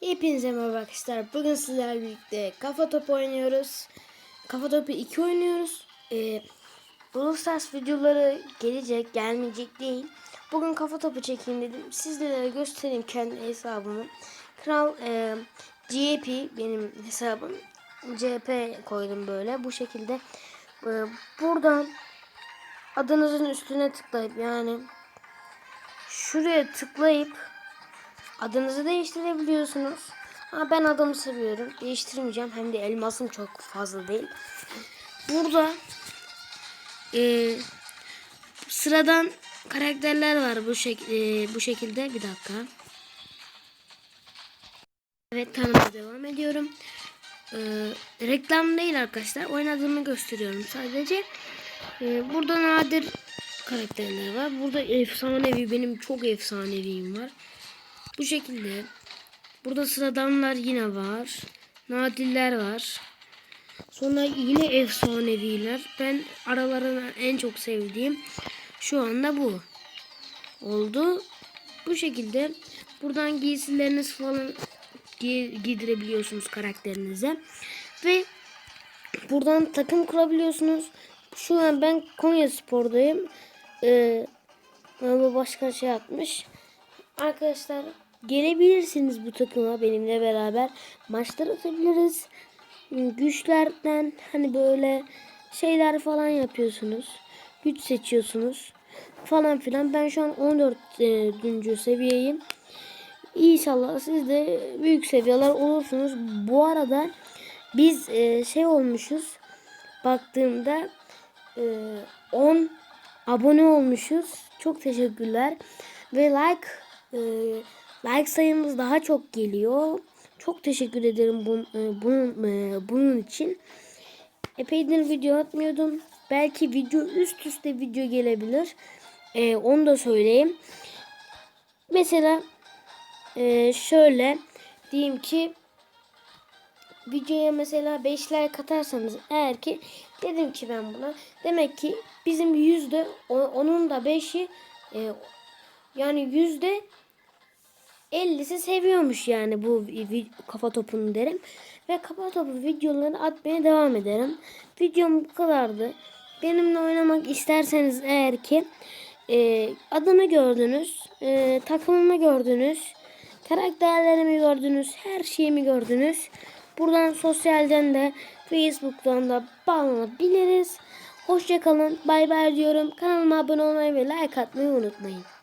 Hepinize merhaba arkadaşlar. Bugün sizlerle birlikte kafa topu oynuyoruz. Kafa topu 2 oynuyoruz. Ee, Brawl Stars videoları gelecek, gelmeyecek değil. Bugün kafa topu çekeyim dedim. Sizlere göstereyim kendi hesabımı. Kral e, GP benim hesabım. CP koydum böyle bu şekilde. Ee, buradan adınızın üstüne tıklayıp yani şuraya tıklayıp Adınızı değiştirebiliyorsunuz. Ama ben adımı seviyorum. Değiştirmeyeceğim. Hem de elmasım çok fazla değil. Burada e, sıradan karakterler var bu şek e, bu şekilde. Bir dakika. Evet tanımaya devam ediyorum. E, reklam değil arkadaşlar. Oynadığımı gösteriyorum sadece. E, burada nadir karakterler var. Burada efsanevi benim çok efsaneviyim var. Bu şekilde. Burada sıradanlar yine var. Nadiller var. Sonra yine efsaneviler. Ben aralarına en çok sevdiğim şu anda bu. Oldu. Bu şekilde buradan giysileriniz falan giy giydirebiliyorsunuz karakterinize. Ve buradan takım kurabiliyorsunuz. Şu an ben Konya Spor'dayım. Ee, başka şey yapmış. Arkadaşlar gelebilirsiniz bu takıma benimle beraber. Maçlar atabiliriz. Güçlerden hani böyle şeyler falan yapıyorsunuz. Güç seçiyorsunuz. Falan filan. Ben şu an 14. E, seviyeyim. İnşallah siz de büyük seviyeler olursunuz. Bu arada biz e, şey olmuşuz. Baktığımda e, 10 abone olmuşuz. Çok teşekkürler. Ve like e, like sayımız daha çok geliyor. Çok teşekkür ederim e, bunun e, bunun için. Epeydir video atmıyordum. Belki video üst üste video gelebilir. E, onu da söyleyeyim. Mesela e, şöyle diyeyim ki videoya mesela 5 like atarsanız eğer ki dedim ki ben buna demek ki bizim yüzde onun da 5'i e, yani yüzde 50'si seviyormuş yani bu kafa topunu derim. Ve kafa topu videoları atmaya devam ederim. Videom bu kadardı. Benimle oynamak isterseniz eğer ki e, adını gördünüz, e, takımımı gördünüz, karakterlerimi gördünüz, her şeyimi gördünüz. Buradan sosyalden de Facebook'tan da bağlanabiliriz. Hoşçakalın. Bay bay diyorum. Kanalıma abone olmayı ve like atmayı unutmayın.